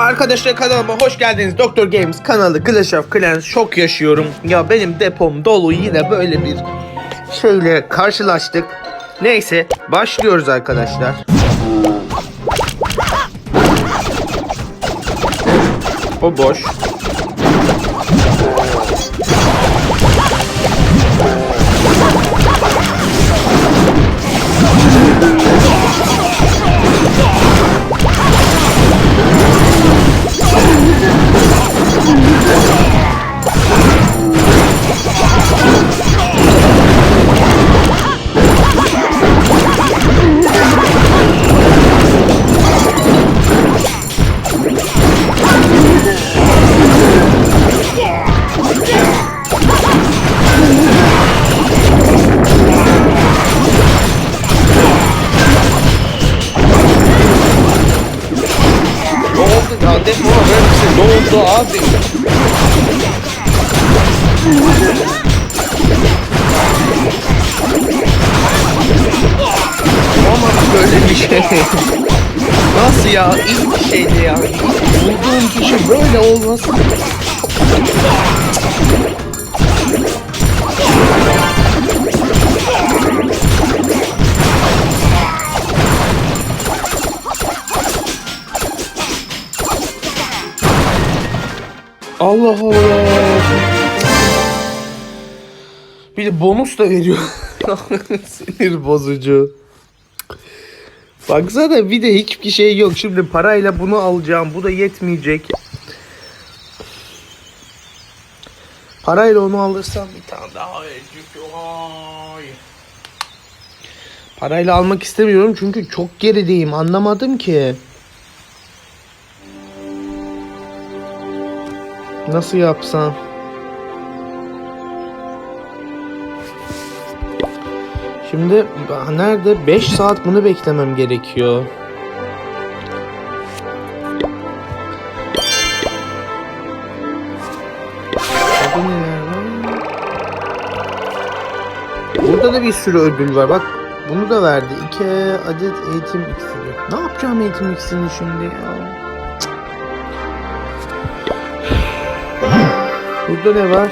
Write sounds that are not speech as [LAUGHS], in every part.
Arkadaşlar kanalıma hoş geldiniz. Doktor Games kanalı Clash of Clans şok yaşıyorum. Ya benim depom dolu yine böyle bir şeyle karşılaştık. Neyse başlıyoruz arkadaşlar. O boş. Depo ver misin? Ne oldu abi? Ama böyle bir şey. Nasıl ya? İlk bir şeydi ya. Bulduğum kişi böyle olması. Allah Allah. Bir de bonus da veriyor. [LAUGHS] Sinir bozucu. Baksana bir de hiçbir şey yok. Şimdi parayla bunu alacağım. Bu da yetmeyecek. Parayla onu alırsam bir tane daha verecek. Vay. Parayla almak istemiyorum çünkü çok gerideyim. Anlamadım ki. Nasıl yapsam? Şimdi nerede? 5 saat bunu beklemem gerekiyor. Burada da bir sürü ödül var. Bak bunu da verdi. 2 adet eğitim iksiri. Ne yapacağım eğitim iksirini şimdi ya? Burada ne var?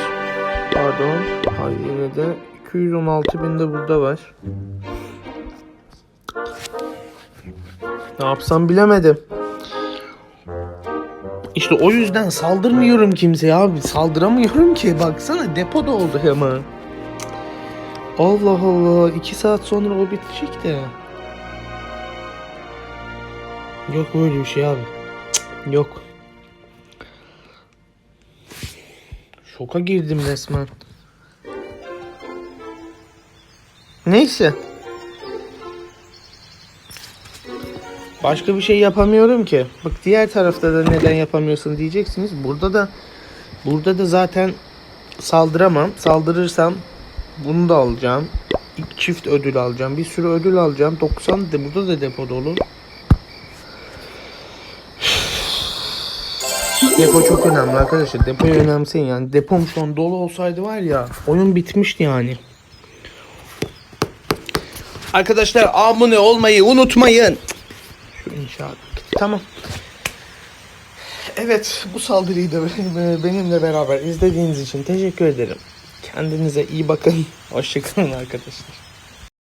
Pardon. Hayır yine de 216 bin de burada var. Ne yapsam bilemedim. İşte o yüzden saldırmıyorum kimseye abi. Saldıramıyorum ki. Baksana depoda oldu hemen. Allah Allah. 2 saat sonra o bitecek de. Yok öyle bir şey abi. Cık, Yok. Şoka girdim resmen. Neyse. Başka bir şey yapamıyorum ki. Bak diğer tarafta da neden yapamıyorsun diyeceksiniz. Burada da burada da zaten saldıramam. Saldırırsam bunu da alacağım. İlk çift ödül alacağım. Bir sürü ödül alacağım. 90 de burada da depo dolu. Depo çok önemli arkadaşlar. Depoyu önemseyin yani. Depom şu an dolu olsaydı var ya oyun bitmişti yani. Arkadaşlar abone olmayı unutmayın. Şu inşaat. Tamam. Evet bu saldırıyı da [LAUGHS] benimle beraber izlediğiniz için teşekkür ederim. Kendinize iyi bakın. Hoşçakalın arkadaşlar.